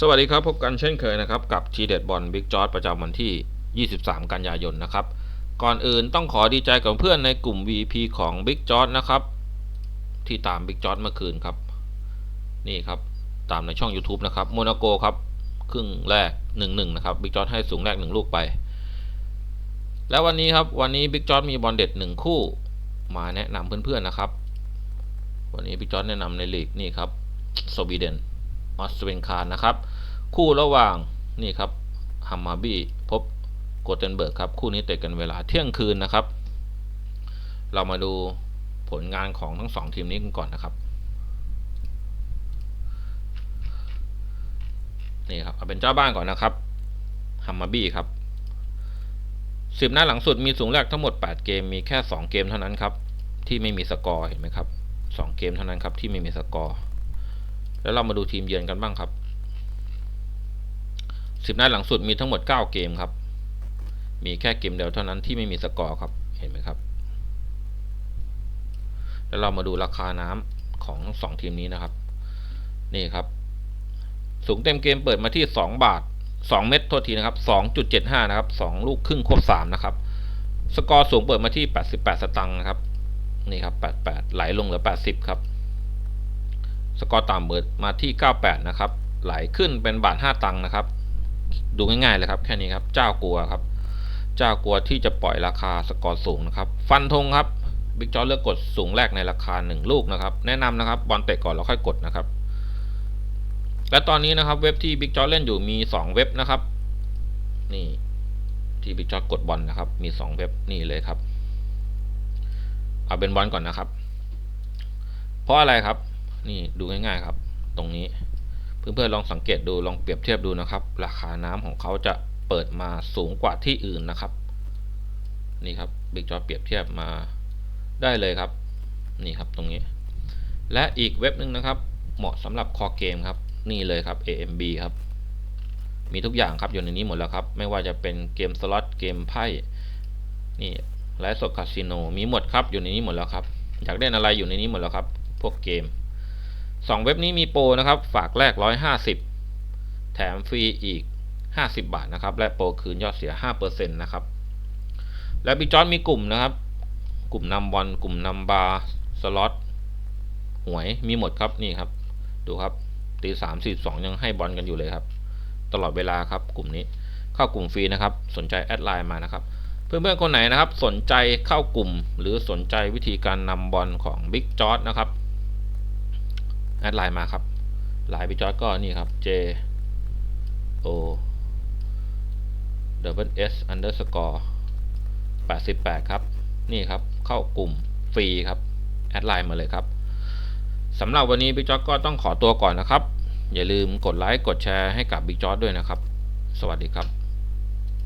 สวัสดีครับ พบกันเช่นเคยนะครับ กับทีเด็ดบอลบิ๊กจอร์ดประจำวันที่ 23 กันยายนนะครับ ก่อนอื่นต้องขอดีใจกับเพื่อนในกลุ่ม VP ของบิ๊กจอร์ดนะครับ ที่ตามบิ๊กจอร์ดเมื่อคืนครับ นี่ครับ ตามในช่อง YouTube นะครับโมนาโกครับ ครึ่งแรก 1-1 นะครับบิ๊กจอร์ดให้สูงแรก 1 ลูกไป แล้ววันนี้ครับวันนี้บิ๊กจอร์ดมีบอลเด็ด 1 คู่ มาแนะนำเพื่อนๆนะครับ วันนี้บิ๊กจอร์ดแนะนำในลีกนี่ครับสวีเดน ออสเวนคารนะครับ คู่ระหว่างนี่ครับฮัมมาบี้พบโกเทนเบิร์กครับ คู่นี้เตะกันเวลาเที่ยงคืนนะครับ เรามาดูผลงานของทั้งสองทีมนี้กันก่อนนะครับ นี่ครับเอาเป็นเจ้าบ้านก่อนนะครับฮัมมาบี้ครับสิบน้าหลังสุดมีสูงแรกทั้งหมด 8 เกมมีแค่ 2 เกมเท่านั้นครับ ที่ไม่มีสกอร์เห็นไหมครับ 2 เกมเท่านั้นครับที่ไม่มีสกอร์ แล้วเรามาดูทีมเยือนกันบ้างครับสิบนัดหลังสุดมีทั้งหมดเก้าเกมครับ มีแค่เกมเดียวเท่านั้นที่ไม่มีสกอร์ครับ เห็นไหมครับ แล้วเรามาดูราคาน้ำของสองทีมนี้นะครับ นี่ครับ สูงเต็มเกมเปิดมาที่สองบาทสองเม็ดโทษทีนะครับสองจุดเจ็ดห้านะครับสองลูกครึ่งควบสามนะครับ สกอร์สูงเปิดมาที่แปดสิบแปดสตังค์นะครับ นี่ครับแปดแปดไหลลงเหลือแปดสิบครับ สกอร์ต่ำเบิดมาที่ 98 นะครับ ไหลขึ้นเป็นบาท 5 ตังค์นะครับ ดูง่ายๆเลยครับ แค่นี้ครับ เจ้ากลัวครับ เจ้ากลัวที่จะปล่อยราคาสกอร์สูงนะครับ ฟันธงครับ บิ๊กจอเลือกกดสูงแรกในราคา 1 ลูกนะครับ แนะนำนะครับ บอลเตะก่อนแล้วค่อยกดนะครับ และตอนนี้นะครับ เว็บที่บิ๊กจอเล่นอยู่มี 2 เว็บนะครับ นี่ที่บิ๊กจอกดบอลนะครับ มี 2 เว็บนี่เลยครับ เอาเป็นบอลก่อนนะครับ เพราะอะไรครับ นี่ดูง่ายๆครับ ตรงนี้เพื่อนๆลองสังเกตดูลองเปรียบเทียบดูนะครับ ราคาน้ำของเขาจะเปิดมาสูงกว่าที่อื่นนะครับ นี่ครับบิ๊กจอเปรียบเทียบมาได้เลยครับ นี่ครับตรงนี้ และอีกเว็บหนึ่งนะครับ เหมาะสำหรับคอเกมครับ นี่เลยครับ AMB ครับ มีทุกอย่างครับอยู่ในนี้หมดแล้วครับ ไม่ว่าจะเป็นเกมสล็อตเกมไพ่นี่ไลฟ์สดคาสิโนมีหมดครับอยู่ในนี้หมดแล้วครับ อยากเล่นอะไรอยู่ในนี้หมดแล้วครับ พวกเกม สองเว็บนี้มีโปรนะครับ ฝากแรก 150 แถมฟรีอีก 50 บาทนะครับ และโปรคืนยอดเสีย 5%นะครับ และบิ๊กจอนมีกลุ่มนะครับ กลุ่มนำบอลกลุ่มนำบาร์สล็อตหวยมีหมดครับนี่ครับ ดูครับตีสามสี่สองยังให้บอลกันอยู่เลยครับ ตลอดเวลาครับกลุ่มนี้ เข้ากลุ่มฟรีนะครับ สนใจแอดไลน์มานะครับ เพื่อนๆคนไหนนะครับ สนใจเข้ากลุ่มหรือสนใจวิธีการนำบอลของบิ๊กจอร์ดนะครับ แอดไลน์มาครับไลน์พี่จอร์ดก็นี่ครับ J O W S underscore 88 ครับ นี่ครับเข้ากลุ่มฟรีครับ แอดไลน์มาเลยครับสำหรับวันนี้บิ๊กจอร์ดก็ต้องขอตัวก่อนนะครับ อย่าลืมกดไลค์กดแชร์ให้กับบิ๊กจอร์ดด้วยนะครับ สวัสดีครับ